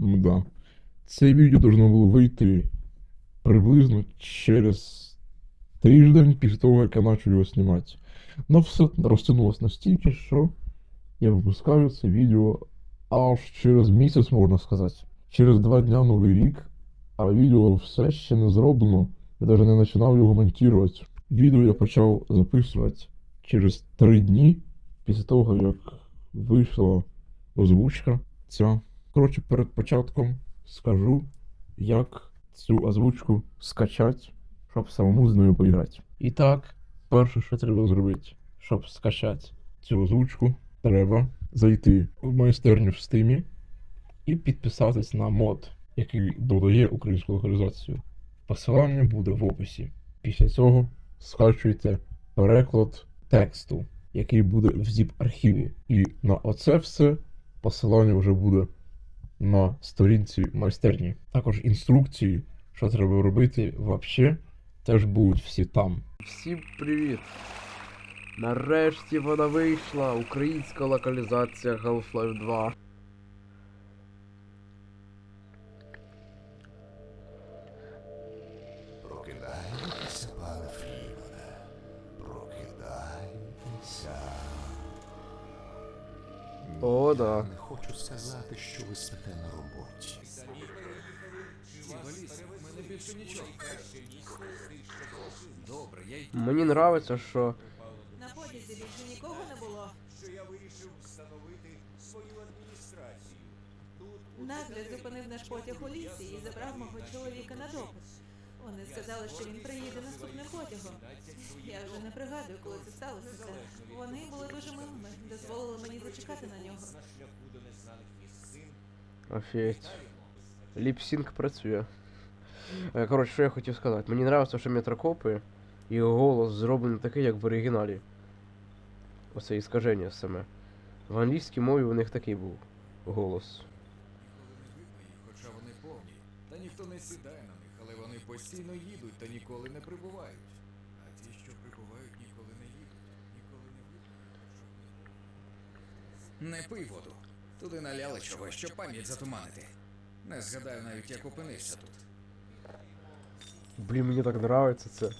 Мда. Це відео должно було вийти приблизно через тиждень після того, як я почав його знімати. Но все розтягнулося настільки, що я випускаю це відео аж через місяць, можна сказати. Через два дня новий рік, а відео все ще не зроблено. Я навіть не починав його монтувати. Відео я почав записувати через три дні після того, як вийшла озвучка ця. Коротше, перед початком скажу, як цю озвучку скачати, щоб самому з нею поіграти. І так, перше, що треба зробити, щоб скачати цю озвучку, треба зайти в майстерню в стимі і підписатись на мод, який додає українську локалізацію. Посилання буде в описі. Після цього скачуйте переклад тексту, який буде в zip архіві. І на оце все посилання вже буде на сторінці майстерні. Також інструкції, що треба робити вообще, теж будуть всі там. Всім привіт! Нарешті вона вийшла! Українська локалізація Half-Life 2. О, да. Не хочу сказати, що ви спите на роботі. Мені нравиться, що На потязі більше нікого не було. що я вирішив встановити свою адміністрацію. Нагляд зупинив наш потяг у лісі і забрав мого чоловіка на допит. Вони сказали, що він приїде наступним потягом. Я вже не пригадую, коли це сталося. Та вони були дуже милими, дозволили мені зачекати на нього. Офігеть. Ліпсінг працює. Е, Коротше, що я хотів сказати. Мені нравиться, що метрокопи і голос зроблений такий, як в оригіналі. Оце іскаження саме. В англійській мові у них такий був голос. Хоча вони повні, та ніхто не сідає на них, але вони постійно їдуть та ніколи не прибувають. А ті, що прибувають, ніколи не їдуть, ніколи не видно. Не пий воду. Туди наляли чогось, щоб пам'ять затуманити. Не згадаю навіть, як опинився тут. Блін, мені так нравиться це.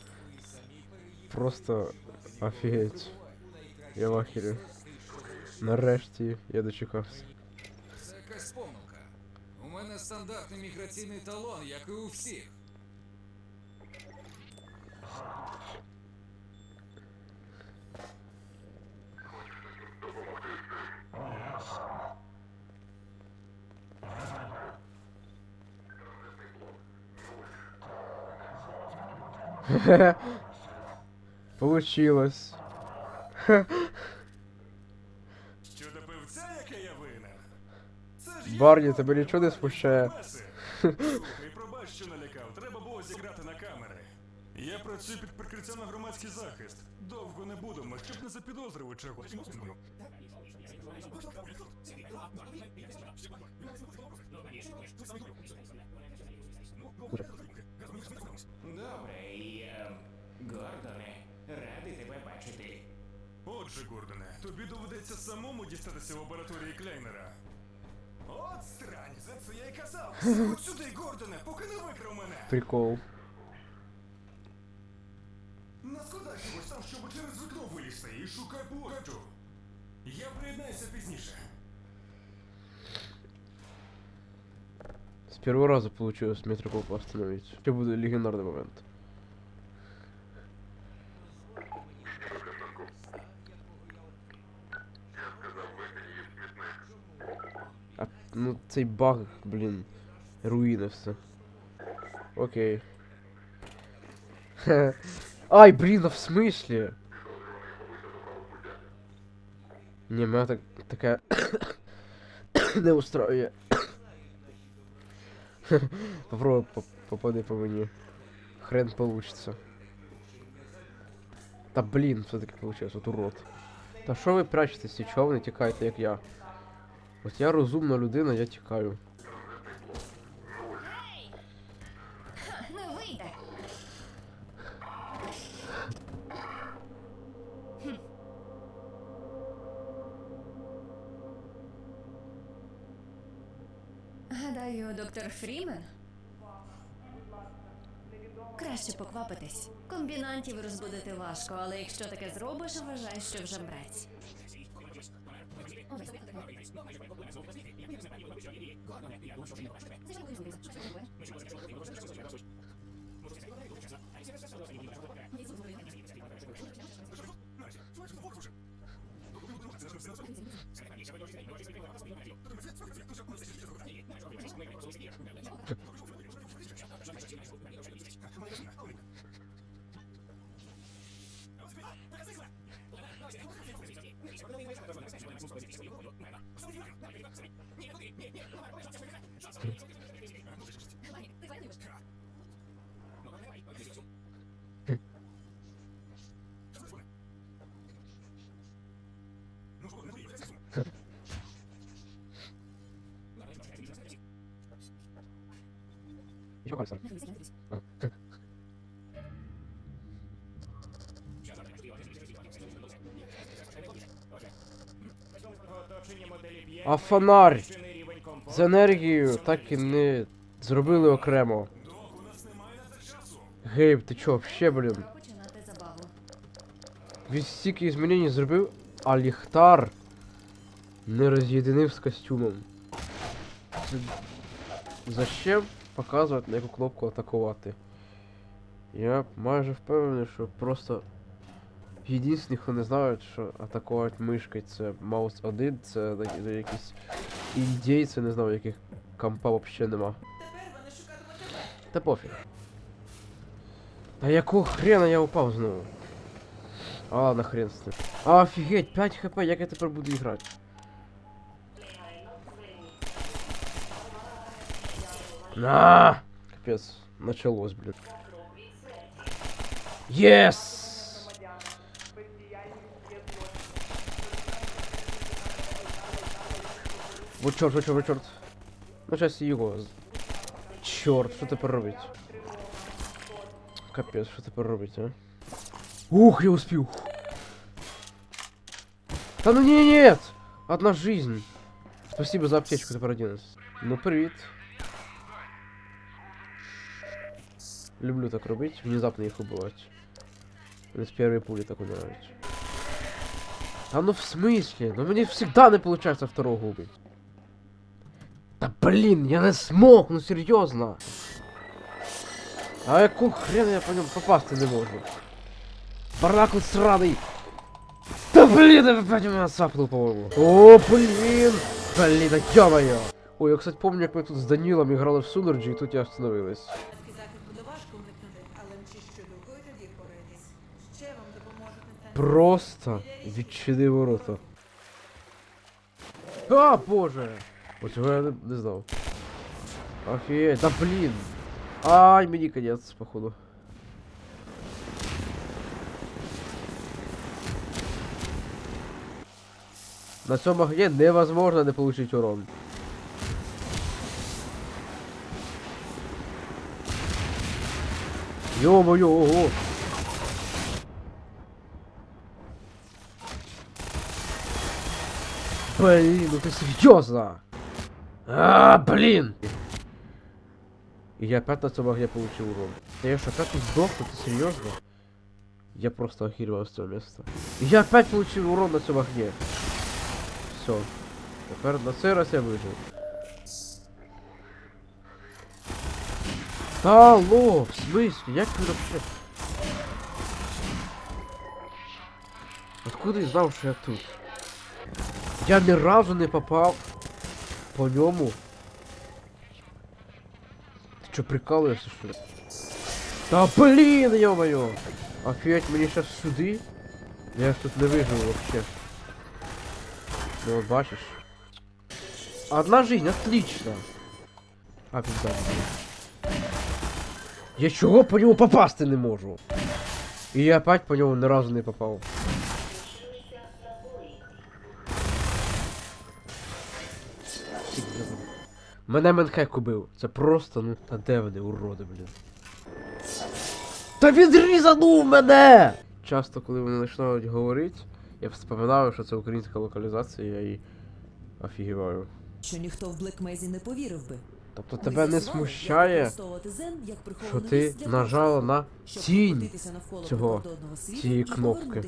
Просто офігеть. Я в ахері. Нарешті я дочекався. Це якась помилка. У мене стандартний міграційний талон, як і у всіх. Получилось. Щодо яке я винен. Це ж Барні, тебе нічого не камери. Я працюю під прикриттям на громадський захист. Довго не будемо, щоб не запідозрив чогось. Отже, Гордоне, тобі доведеться самому дістатися лабораторії Клейнера. От срань, за це я й казав. От сюди, Гордоне, поки не викрав мене. Прикол. Наскладай чогось там, щоб через вікно вилізти і шукай площу. Я приєднаюся пізніше. С первого раза получилось метрокопа остановить. Это будет легендарный момент. Ну цей баг, блін, руїна все. Окей. Ай, блін, а в смислі? Ні, мене так, таке не устроює. Попробуй поп- попади по мені. Хрен получится. Та блін, все-таки получилось, от урод. Та що ви прячетеся, чого ви не тікаєте, як я? От я розумна людина, я тікаю. Гадаю, доктор Фрімен. Краще поквапитись. Комбінантів розбудити важко, але якщо таке зробиш, вважай, що вже мрець. Що пальцем? Оточення моделі 5 А фонарь з енергією так і не зробили окремо. Гейб, ти чо, вообще, блін? Він стільки змінень зробив, а ліхтар не роз'єдинив з костюмом. Це... Зачем показувати на яку кнопку атакувати? Я майже впевнений, що просто єдині, хто не знають, що атакувати мишкою це маус 1, це якісь індійці, не знаю, яких компа взагалі нема. Та пофіг. Та якого хрена я упав знову? А ладно, хрен з ним. Офігеть, 5 хп, як я тепер буду грати? На! Капец, началось, блин. Yes! Вот чорт, вот чорт, вот чорт. Ну, сейчас його. Чорт, що тепер робить? Капець, що тепер робить, а? Ух, я успів. Да ну не, нет! Одна жизнь. Спасибо за аптечку, тепер 11. Ну, привіт. Люблю так робити, внезапно їх убивати. Вони з першої пулі так умирають. А ну в смысле? Ну мені всегда не получается второго убить. Да блин, я не смог, ну серйозно. А яку хрена я по ньому попасти не можу? Бардак тут сраний. Да блин, я опять у меня сапнул, по-моему. О, блин! Блин, да ё-моё! Ой, я, кстати, помню, як ми тут з Данілом грали в Сунерджі, і тут я остановилась. Просто відчини ворота. А, боже! Оцього я не, не знав. Офігеть, да блін! Ай, мені конець, походу. На цьому огне невозможно не получить урон. Ё-моё, ого! Блин, ну ты серьезно? А, блин! И я опять на цьому огне получил урон. Да я что, опять тут сдохну, ты серьезно? Я просто охеревал с этого места. И я опять получил урон на цьому огне. Все. Тепер на цей раз я вижив. Та алло, в смысле? Як ти вообще? Откуда я знав, що я тут? Я ні разу не попав по ньому. Ти що, прикалуєшся, що ли? Та блін, ё-моё! Офігеть, мені щас сюди? Я ж тут не виживу вообще. Ну вот бачиш. Одна жизнь, отлично. А, пизда. Я чого по ньому попасти не можу? І я опять по ньому ні разу не попав. Мене Менхек убив. Це просто, ну, та де вони, уроди, блін. Та відрізанув мене! Часто, коли вони починають говорити, я вспоминаю, що це українська локалізація і офігіваю. що ніхто в Блекмезі не повірив би. Тобто тебе не смущає, що ти нажала на тінь цього, цієї кнопки.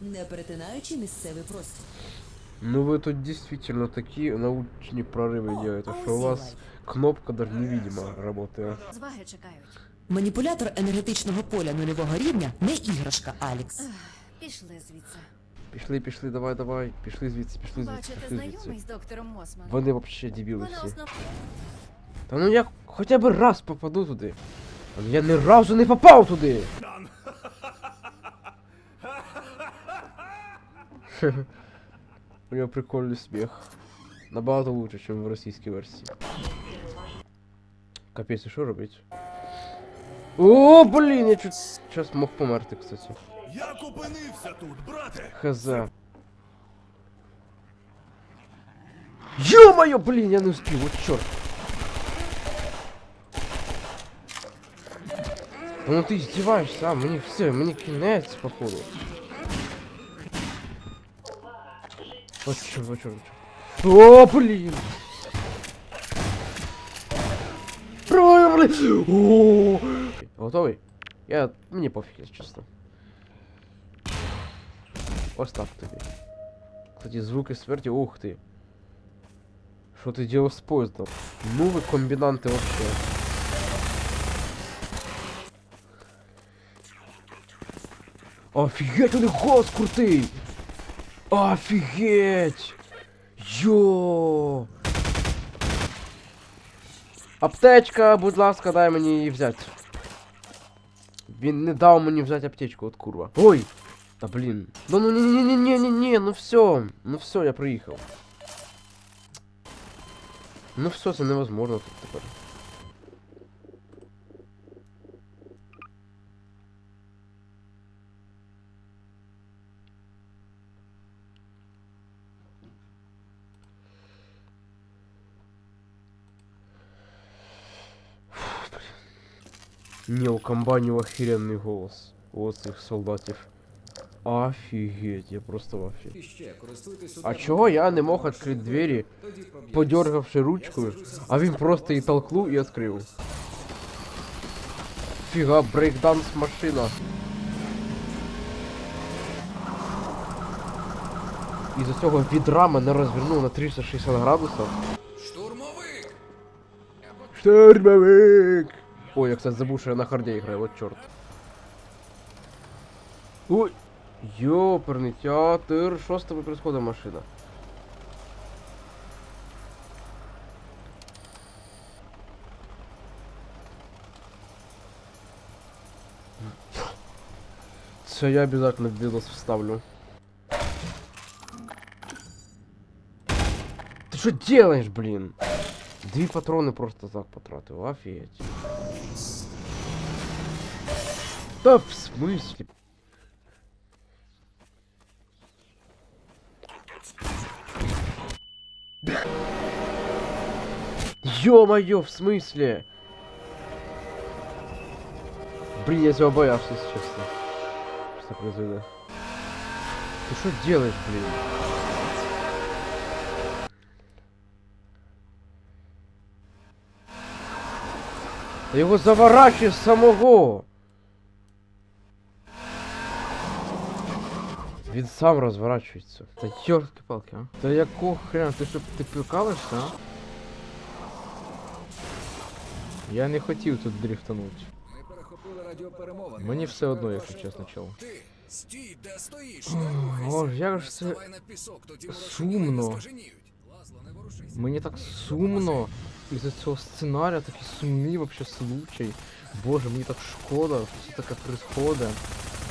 не перетинаючи місцевий простір. Ну вы тут действительно такие научные прорывы делаете, что у вас кнопка даже невидимо работает. Зваги чекають. Маніпулятор енергетичного поля нульового рівня не іграшка, Алікс. Пішли звідси. Пішли, пішли, давай, давай, пішли звідси, пішли звідси, Бачите, пішли знайомий звідси. з доктором Мосманом. Вони вообще дебіли Вона всі. основ... Та ну я хоча б раз попаду туди. Але я ні разу не попав туди. У нього прикольний сміх. Набагато лучше, ніж в російській версії. Капець, і що робить? О, блін, я чуть зараз мог померти, кстати. Як опинився тут, брате? Хз. Ё-моё, блин, я не успел, вот черт. Ну ты издеваешься, а? Мне все, мне кінець, походу. Вот черт, вот черт, вот черт. О, блин! Ой, блин! О! Готовий? Я... Мені пофіг, якщо чесно. Ось так тобі. Кстати, звуки смерти, ух ты. Что ты делал с поездом? Ну вы комбинанты вообще. Офигеть, у них голос крутий! Офигеть! Йо! Аптечка, будь ласка, дай мені її взяти. Він не дав мені взяти аптечку, от курва. Ой! Та блін. Ну ну ні ні ні ні ні ні ну все. Ну все, я приїхав. Ну все, це невозможно тут тепер. Не, у комбайнів охеренний голос. У цих солдатів. Офігеть, я просто в афі. І ще користуйтесь А чого я не мог відкрити двері, подергавши ручкою, а він просто і толкнув і відкрив. Фіга, брейкданс машина. І за цього відра мене розвернув на 360 градусів. Штурмовик! Штурмовик! Ой, я, кстати, забув, що я на харді граю, от чорт. Ой! Ёперний театр, що з тобою происходит, машина? Це я обязательно в відос вставлю. Ты что делаешь, блин? Дві патрони просто так потратив, офігеть. Та в смысле? Ё-моё, в смысле? Блин, я тебя боялся, если честно. Что произойдет? Ты что делаешь, блин? Та його заворачує самого. Він сам розворачується. Та йорки палки а? Та якого хрена? Ти що, ти прикалишся, а? Я не хотів тут дрифтануть. Ми перехопили радіоперемовини. Мені все одно, якщо чесно, чел. Ти, стій, де стоїш, не рухайся. Як Не ж це ставай на пісок, тоді сумно. скаженіють. Лазло, не ворушися. Мені так сумно. Із-за цього сценарія такий сумний вообще случай. Боже, мені так шкода, що таке происходит.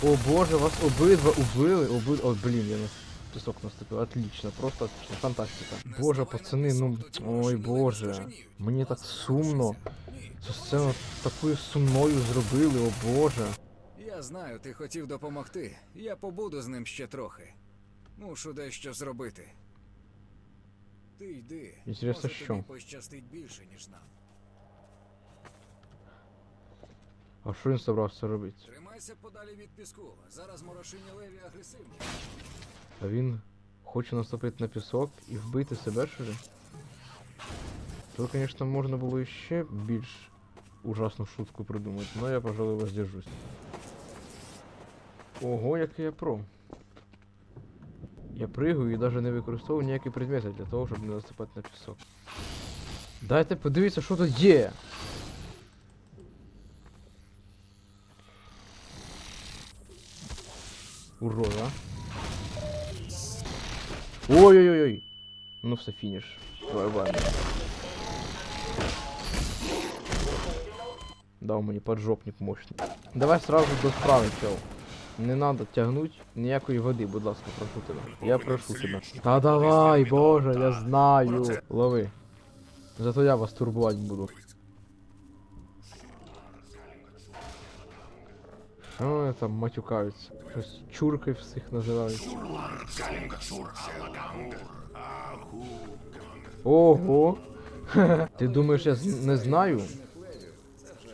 О боже, вас обидва убили, обид... О, блін, я на пісок наступив. Отлично, просто отлично, фантастика. Боже, пацани, ну. Ой, боже. Мені так сумно. Цю сцену такою сумною зробили, о боже. Я знаю, ти хотів допомогти. Я побуду з ним ще трохи. Мушу дещо зробити. Ти йди. Інтересно, Може, що? тобі пощастить більше, ніж нам. А що він собрався робити? Тримайся подалі від піску. Зараз морошині леві агресивні. А він хоче наступити на пісок і вбити себе що ли? То, конечно, можна було ще більш ужасну шутку придумати, но я, пожалуй, воздержусь. Ого, який я про. Я пригаю і навіть не використовую ніякі предмети для того, щоб не наступати на пісок. Дайте подивіться, що тут є. Урода. Ой-ой-ой. Ну все, фініш. Бай-бай. Дав мені поджопник мощний. Давай сразу до справи, чел. Не надо тягнуть ніякої води, будь ласка, прошу тебе. Я прошу тебе. Та давай, боже, я знаю. Лови. Зато я вас турбувати буду. Вони там матюкаються? Щось чуркою всіх називають. Ого! Ти думаєш, я не знаю?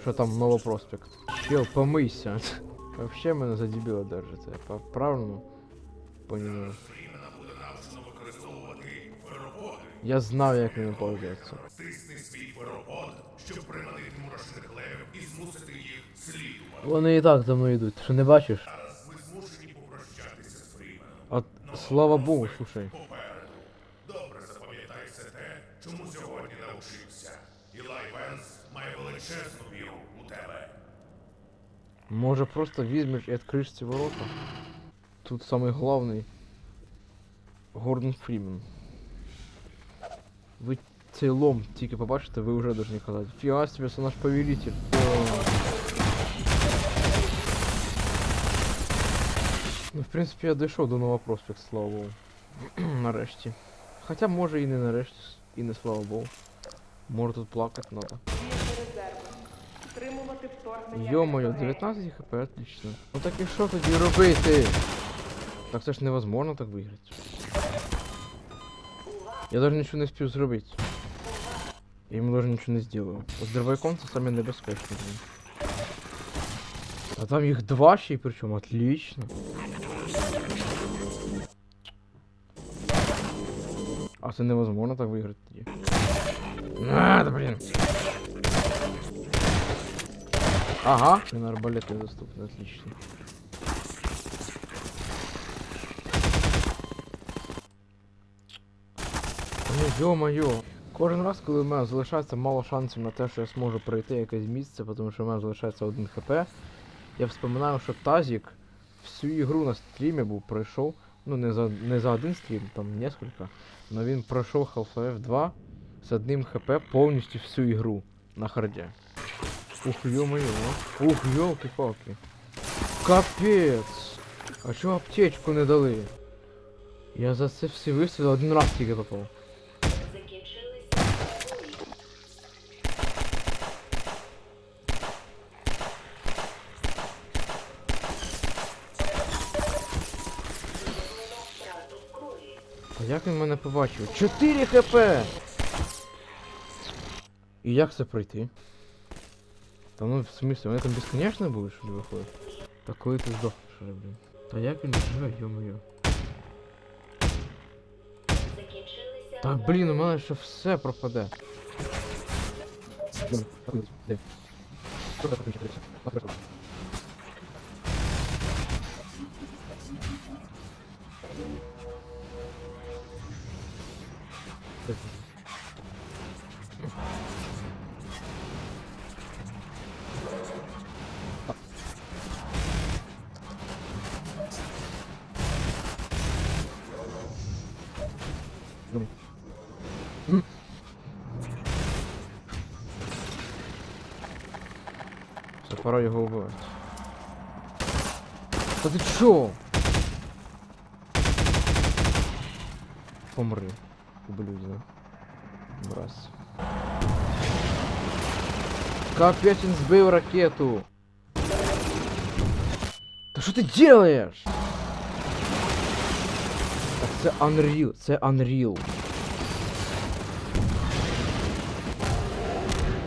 Що там Новопроспект? Чел, помийся. Вообще мене за дебіла держите. Я правильно понімаю. Я знаю, як ними пользуватися. Вони і так за мною йдуть, що не бачиш? А слава Богу, слушай. Може просто візьмеш і відкриєш ці ворота? Тут самий головний Гордон Фрімен. Ви цей лом тільки побачите, ви вже должны казати. Фіга себе, це наш повелитель. Ну, в принципі, я дійшов до Нова Проспект, слава Богу. нарешті. Хоча може і не нарешті, і не слава Богу. Може тут плакати надо. Йо-моє, 19 хп, отлично. Ну так і що тоді робити? Так це ж невозможно так виграти. Я даже нічого не встиг зробити. Я йому даже нічого не зробив. От дровайком це саме небезпечне. блін. А там їх два ще й причому, отлично. А це невозможно так виграти тоді. А, да блін. Ага. Блин, арбалет недоступный, отлично. Ну, ё-моё. Кожен раз, коли в мене залишається мало шансів на те, що я зможу пройти якесь місце, тому що в мене залишається один хп, я вспоминаю, що Тазік всю ігру на стрімі був пройшов. Ну, не за, не за один стрім, там несколько. Но він пройшов Half-Life 2 з одним хп повністю всю ігру на харді. Ух, ё-моё. Ух, ёлки-палки. Капець. А чого аптечку не дали? Я за це всі вистріли один раз тільки попав. А як він мене побачив? 4 хп! І як це пройти? Та ну в смысле, вони там безконечно будуть, що ли, виходить? Та коли ти здохнеш, вже, блін. Та як він живе, йо-моє. Та блін, у мене ще все пропаде. Все, пора його вбивати. Та ти чо? Помри. Ублюдина. Мразь. Капець він збив ракету. Та що ти делаєш? Це Unreal, це Unreal.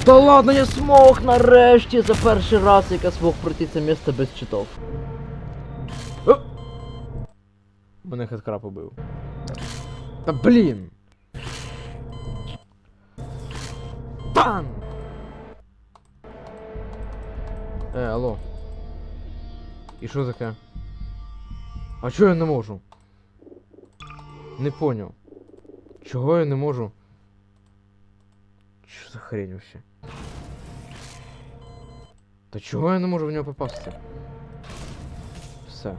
Та ладно, я смог нарешті! Це перший раз, як я смог пройти це місце без читов. О! Мене хедкрап убив. Та блін! Бан! Е, алло. І що таке? А чого я не можу? Не поняв. Чого я не можу? Що за хрень вообще? Та чого я не можу в нього попасти? Все.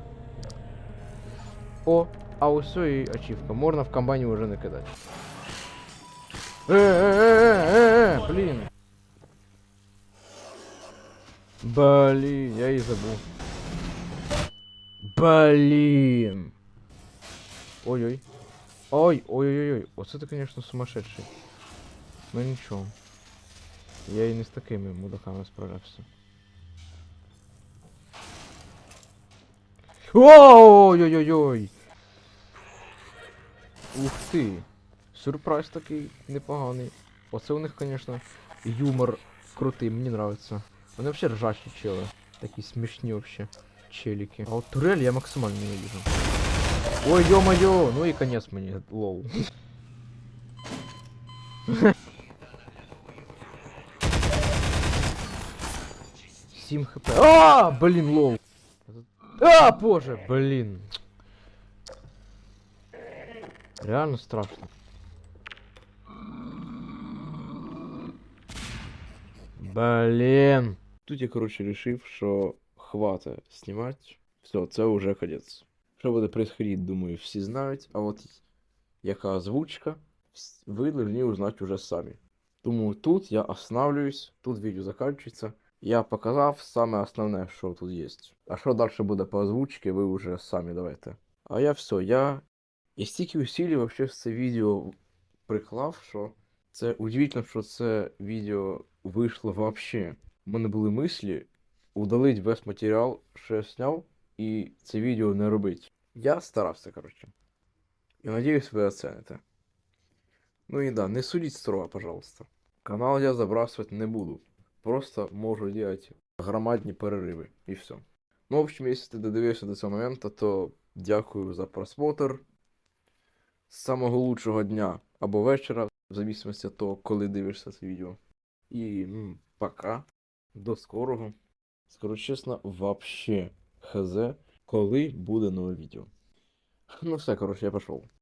О, а ось і ачівка. Можна в комбайні вже не кидати. Е, е, е, е, е, блін. Блін, я її забув. Блін. Ой-ой. Ой, ой-ой-ой. Оце ти, конечно, сумасшедший. Ну нічого. Я і не з такими мудаками справлявся. Ой-ой-ой-ой! Ух ти! Сюрприз такий непоганий. Оце у них, конечно, юмор крутий, мені нравится. Вони вообще ржачі чели. Такі смішні вообще челіки. А от турель я максимально ненавижу. Ой, ё-моё! Ну і конец мені, лоу. Сім хп. А, блін, лоу. А, боже, блін. Реально страшно. Блін. Тут я, коротше, решив, що хвата знімати. Все, це вже конець. Що буде происходить, думаю, всі знають, а от яка озвучка, ви должны узнать уже самі. Тому тут я останавливаюсь, тут відео закінчується. Я показав саме основне, що тут є. А що далі буде по озвучці, ви вже самі давайте. А я все, я. Я стільки усилий вообще в це відео приклав, що це удивительно, що це відео вийшло вообще. У мене були мислі удалить весь матеріал, що я зняв, і це відео не робить. Я старався, коротше. І надіюсь, ви оцените. Ну і да, не судіть строго, пожалуйста. Канал я забрасывать не буду. Просто можу делать громадні перериви і все. Ну, в общем, якщо ти додивився до цього моменту, то дякую за просмотр. Самого лучшого дня або вечора, в зависимості від того, коли дивишся це відео. І ну, пока. До скорого. Скажу чесно, вообще хз, коли буде нове відео. Ну все, коротше, я пішов.